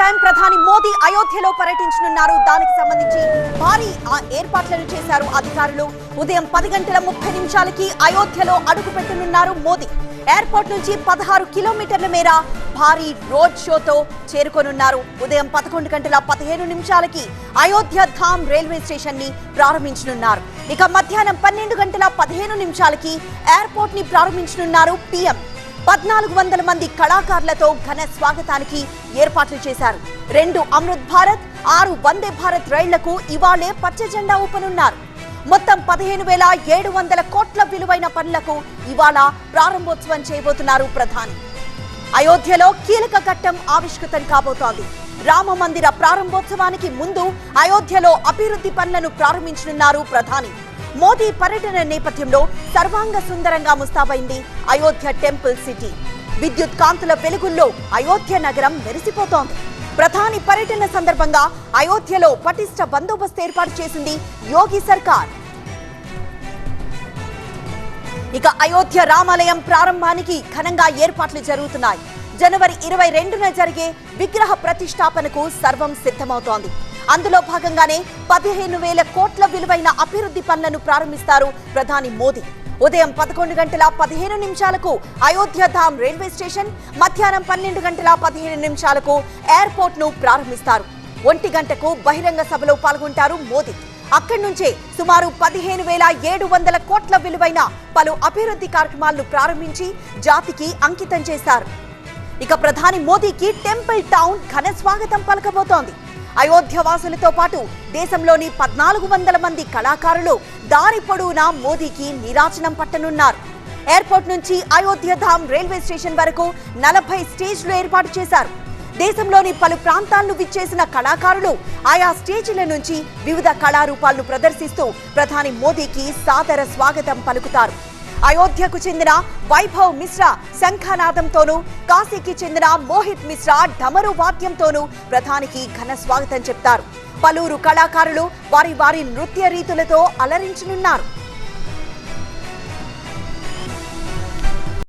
Time ప్రధాని మోదీ అయోధ్యలో పర్యటించనున్నారు. దానికి సంబంధించి భారీ ఆ ఏర్పాట్లను చేశారు అధికారులు. ఉదయం పది గంటల ముప్పై నిమిషాలకి అయోధ్యలో అడుగు పెట్టనున్నారు మోదీ. ఎయిర్పోర్ట్ నుంచి పదహారు కిలోమీటర్ల మేర భారీ రోడ్ షోతో చేరుకోనున్నారు. ఉదయం పదకొండు గంటల పదిహేను నిమిషాలకి అయోధ్య ధామ్ రైల్వే స్టేషన్ని ప్రారంభించనున్నారు. ఇక మధ్యాహ్నం పన్నెండు గంటల పదిహేను నిమిషాలకి ఎయిర్పోర్ట్ని ప్రారంభించనున్నారు పీఎం. పద్నాలుగు వందల మంది కళాకారులతో ఘన స్వాగతానికి ఏర్పాట్లు చేశారు. రెండు అమృత్ భారత్ ఆరు వందే భారత్ రైళ్ళకు ఇవాళే పచ్చ జెండా ఊపనున్నారు. మొత్తం పదిహేను వేల ఏడు వందల కోట్ల విలువైన పనులకు ఇవాళ ప్రారంభోత్సవం చేయబోతున్నారు ప్రధాని. అయోధ్యలో కీలక ఘట్టం ఆవిష్కృతం కాబోతోంది. రామ మందిర ప్రారంభోత్సవానికి ముందు అయోధ్యలో అభివృద్ధి పనులను ప్రారంభించనున్నారు ప్రధాని. మోదీ పర్యటన నేపథ్యంలో సర్వాంగ సుందరంగా ముస్తాబైంది అయోధ్య టెంపుల్ సిటీ. విద్యుత్ కాంతుల వెలుగుల్లో అయోధ్య నగరం మెరిసిపోతోంది. ప్రధాని పర్యటన సందర్భంగా అయోధ్యలో పటిష్ట బందోబస్తు ఏర్పాటు చేసింది యోగి సర్కార్. ఇక అయోధ్య రామాలయం ప్రారంభానికి ఘనంగా ఏర్పాట్లు జరుగుతున్నాయి. జనవరి ఇరవై రెండున జరిగే విగ్రహ ప్రతిష్టాపనకు సర్వం సిద్ధమవుతోంది. అందులో భాగంగానే పదిహేను వేల కోట్ల విలువైన అభివృద్ధి పనులను ప్రారంభిస్తారు ప్రధాని మోదీ. ఉదయం పదకొండు గంటల పదిహేను నిమిషాలకు అయోధ్య ధామ్ రైల్వే స్టేషన్ మధ్యాహ్నం పన్నెండు గంటల పదిహేను నిమిషాలకు ఎయిర్పోర్ట్ను ప్రారంభిస్తారు. ఒంటి గంటకు బహిరంగ సభలో పాల్గొంటారు మోదీ. అక్కడి నుంచే సుమారు పదిహేను వేల ఏడు వందల కోట్ల విలువైన పలు అభివృద్ధి కార్యక్రమాలను ప్రారంభించి జాతికి అంకితం చేశారు. ఇక ప్రధాని మోదీకి టెంపుల్ టౌన్ ఘన స్వాగతం పలకబోతోంది. అయోధ్య వాసులతో పాటు దేశంలోని పద్నాలుగు వందల మంది కళాకారులు దారి పొడవునా మోదీకి నీరాజనం పట్టనున్నారు. ఎయిర్పోర్ట్ నుంచి అయోధ్య ధామ్ రైల్వే స్టేషన్ వరకు నలభై స్టేజ్లు ఏర్పాటు చేశారు. దేశంలోని పలు ప్రాంతాలను విచ్చేసిన కళాకారులు ఆయా స్టేజీల నుంచి వివిధ కళారూపాలను ప్రదర్శిస్తూ ప్రధాని మోదీకి సాదర స్వాగతం పలుకుతారు. అయోధ్యకు చెందిన వైభవ్ మిశ్రా శంఖనాదంతోనూ కాశీకి చెందిన మోహిత్ మిశ్రా ఢమరు వాద్యంతోనూ ప్రధానికి ఘన స్వాగతం చెప్తారు. పలువురు కళాకారులు వారి వారి నృత్య రీతులతో అలరించనున్నారు.